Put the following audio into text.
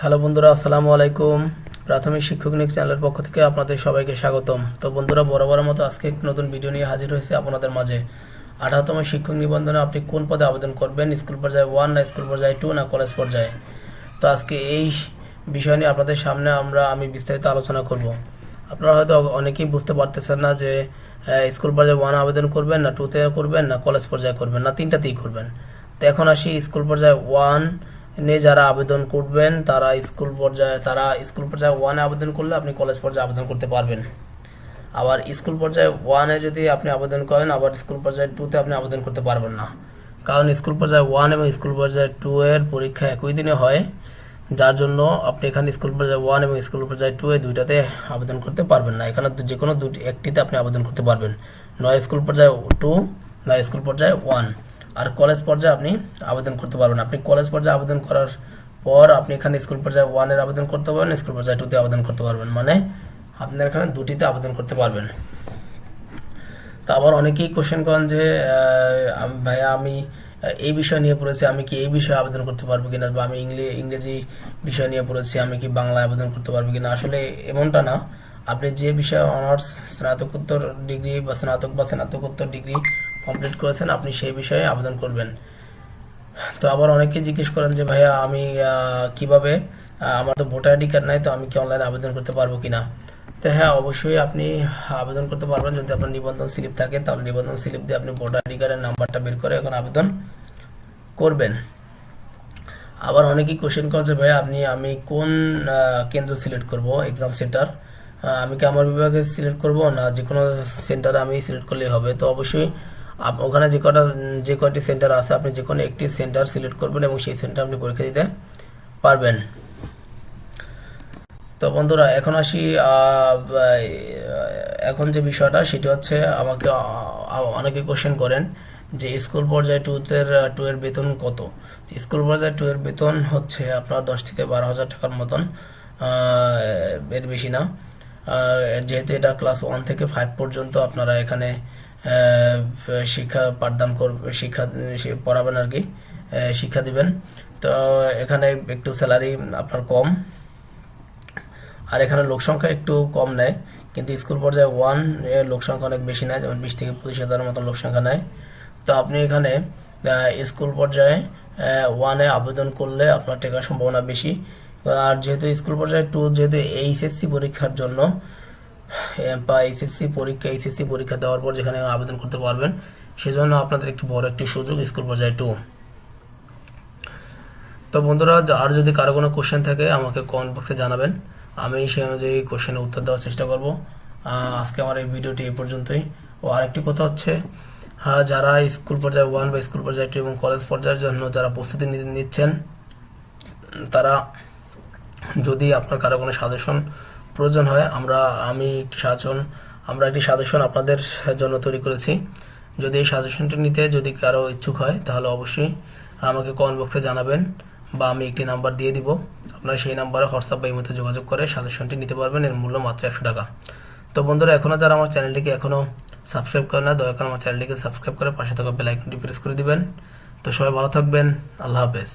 Hello বন্ধুরা, আসসালামু আলাইকুম। প্রাথমিক শিক্ষক নিক চ্যানেলের পক্ষ থেকে আপনাদের সবাইকে স্বাগতম। তো বন্ধুরা, বরাবরের মতো আজকে একটি নতুন ভিডিও নিয়ে হাজির হয়েছে আপনাদের মাঝে। আঠারোতম শিক্ষক নিবন্ধনে আপনি কোন পদে আবেদন করবেন? স্কুল পর্যায়ে ওয়ান না স্কুল পর্যায়ে টু না কলেজ পর্যায়ে? তো আজকে এই বিষয় নিয়ে আপনাদের সামনে আমরা, আমি বিস্তারিত আলোচনা করব। আপনারা হয়তো অনেকেই বুঝতে পারতেছেন না যে স্কুল পর্যায়ে ওয়ান আবেদন করবেন না টুতে করবেন না কলেজ পর্যায়ে করবেন না তিনটাতেই করবেন। তো এখন আসি স্কুল পর্যায়ে ওয়ান নিয়ে যারা আবেদন করবেন, তারা স্কুল পর্যায়ে, তারা স্কুল পর্যায়ে ওয়ানে আবেদন করলে আপনি কলেজ পর্যায়ে আবেদন করতে পারবেন। আবার স্কুল পর্যায়ে ওয়ানে যদি আপনি আবেদন করেন, আবার স্কুল পর্যায়ে টুতে আপনি আবেদন করতে পারবেন না। কারণ স্কুল পর্যায়ে ওয়ান এবং স্কুল পর্যায়ে টু এর পরীক্ষা একই দিনে হয়, যার জন্য আপনি এখানে স্কুল পর্যায়ে ওয়ান এবং স্কুল পর্যায়ে টু এ দুইটাতে আবেদন করতে পারবেন না। এখানে যে কোনো দুটি একটিতে আপনি আবেদন করতে পারবেন। নয় স্কুল পর্যায়ে টু নয় স্কুল পর্যায়ে ওয়ান আর কলেজ পর্যায়ে আপনি আবেদন করতে পারবেন। আপনি কলেজ পর্যায়ে আবেদন করার পর আপনি এখানে স্কুল পর্যায়ে ওয়ানের আবেদন করতে পারবেন, স্কুল পর্যায়ে টুতে আবেদন করতে পারবেন। মানে আপনার এখানে দুটিতে আবেদন করতে পারবেন। তো আবার অনেকেই কোশ্চেন করেন যে ভাইয়া আমি এই বিষয় নিয়ে পড়েছি, আমি কি এই বিষয়ে আবেদন করতে পারব কিনা? বা আমি ইংলি, ইংরেজি বিষয় নিয়ে পড়েছি, আমি কি বাংলায় আবেদন করতে পারব কিনা? আসলে এমনটা না। আপনি যে বিষয়ে অনার্স স্নাতকোত্তর ডিগ্রি বা স্নাতক বা স্নাতকোত্তর ডিগ্রি কমপ্লিট করেছেন, আপনি সেই বিষয়ে আবেদন করবেন। তো আবার অনেকে জিজ্ঞেস করেন যে, ভাইয়া, আমি কীভাবে আমার তো ভোটার আইডি কার্ড নাই, তো আমি কি অনলাইনে আবেদন করতে পারব কিনা? তো হ্যাঁ অবশ্যই আপনি আবেদন করতে পারবেন। যদি আপনার নিবন্ধন স্লিপ থাকে, তাহলে নিবন্ধন স্লিপ দিয়ে আপনি ভোটার আইডি কার্ডের নাম্বারটা বের করে এখন আবেদন করবেন। আবার অনেকেই কোশ্চেন করে যে ভাই আপনি, আমি কোন কেন্দ্র সিলেক্ট করব? এক্সাম সেন্টার আমি কি আমার বিভাগে সিলেক্ট করব? না যে কোনো সেন্টারে আমি সিলেক্ট করলেই হবে। তো অবশ্যই ওখানে যে কটা, যে কয়টি সেন্টার আছে, আপনি যে কোনো একটি সেন্টার সিলেক্ট করবেন এবং সেই সেন্টার আপনি পরীক্ষা দিতে পারবেন। তো বন্ধুরা, এখন আসি এখন যে বিষয়টা, সেটি হচ্ছে আমাকে অনেকে কোশ্চেন করেন যে স্কুল পর্যায়ে টুতের টু এর বেতন কত? স্কুল পর্যায়ে টু এর বেতন হচ্ছে আপনার দশ থেকে বারো হাজার টাকার মতন এর বেশি না। যেহেতু এটা ক্লাস ওয়ান থেকে ফাইভ পর্যন্ত আপনারা এখানে শিক্ষা পাঠদান করবে শিক্ষা পড়াবেন আর কি শিক্ষা দিবেন। তো এখানে একটু স্যালারি আপনার কম। আর এখানে লোক সংখ্যা একটু কম নেয়, কিন্তু স্কুল পর্যায়ে ওয়ান লোক সংখ্যা অনেক বেশি নেয়, যেমন বিশ থেকে পঁচিশ হাজারের মতো লোক সংখ্যা নেয়। তো আপনি এখানে স্কুল পর্যায়ে ওয়ানে আবেদন করলে আপনার টেকার সম্ভাবনা বেশি। আর যেহেতু স্কুল পর্যায়ে টু যেহেতু এইচএসসি পরীক্ষার জন্য বা এইচএসসি পরীক্ষা এইচএসসি পরীক্ষা দেওয়ার পর যেখানে আবেদন করতে পারবেন, সেজন্য আপনাদের একটি বড় একটি সুযোগ, স্কুল পর্যায়ে টু তো বন্ধুরা আর যদি কারও কোনো কোশ্চেন থাকে, আমাকে কমেন্ট বক্সে জানাবেন। আমি সেই অনুযায়ী কোশ্চেনের উত্তর দেওয়ার চেষ্টা করব। আজকে আমার এই ভিডিওটি এই পর্যন্তই। ও আরেকটি কথা হচ্ছে হ্যাঁ যারা স্কুল পর্যায়ে ওয়ান বা স্কুল পর্যায়ে টু এবং কলেজ পর্যায়ের জন্য যারা প্রস্তুতি নিচ্ছেন, তারা যদি আপনার কারও কোনো সাজেশন প্রয়োজন হয়, আমরা, আমি একটি সাজেশন আমরা একটি সাজেশন আপনাদের জন্য তৈরি করেছি। যদি এই সাজেশনটি নিতে যদি কারও ইচ্ছুক হয়, তাহলে অবশ্যই আমাকে কমেন্ট বক্সে জানাবেন বা আমি একটি নাম্বার দিয়ে দিব। আপনারা সেই নাম্বারে হোয়াটসঅ্যাপ বা ইমোতে যোগাযোগ করে সাজেশনটি নিতে পারবেন। এর মূল্য মাত্র একশো টাকা। তো বন্ধুরা এখনও যারা আমার চ্যানেলটিকে এখনও সাবস্ক্রাইব করে না, দয়া করে আমার চ্যানেলটিকে সাবস্ক্রাইব করে পাশে থাকা বেল আইকনটি প্রেস করে দিবেন। তো সবাই ভালো থাকবেন। আল্লাহ হাফেজ।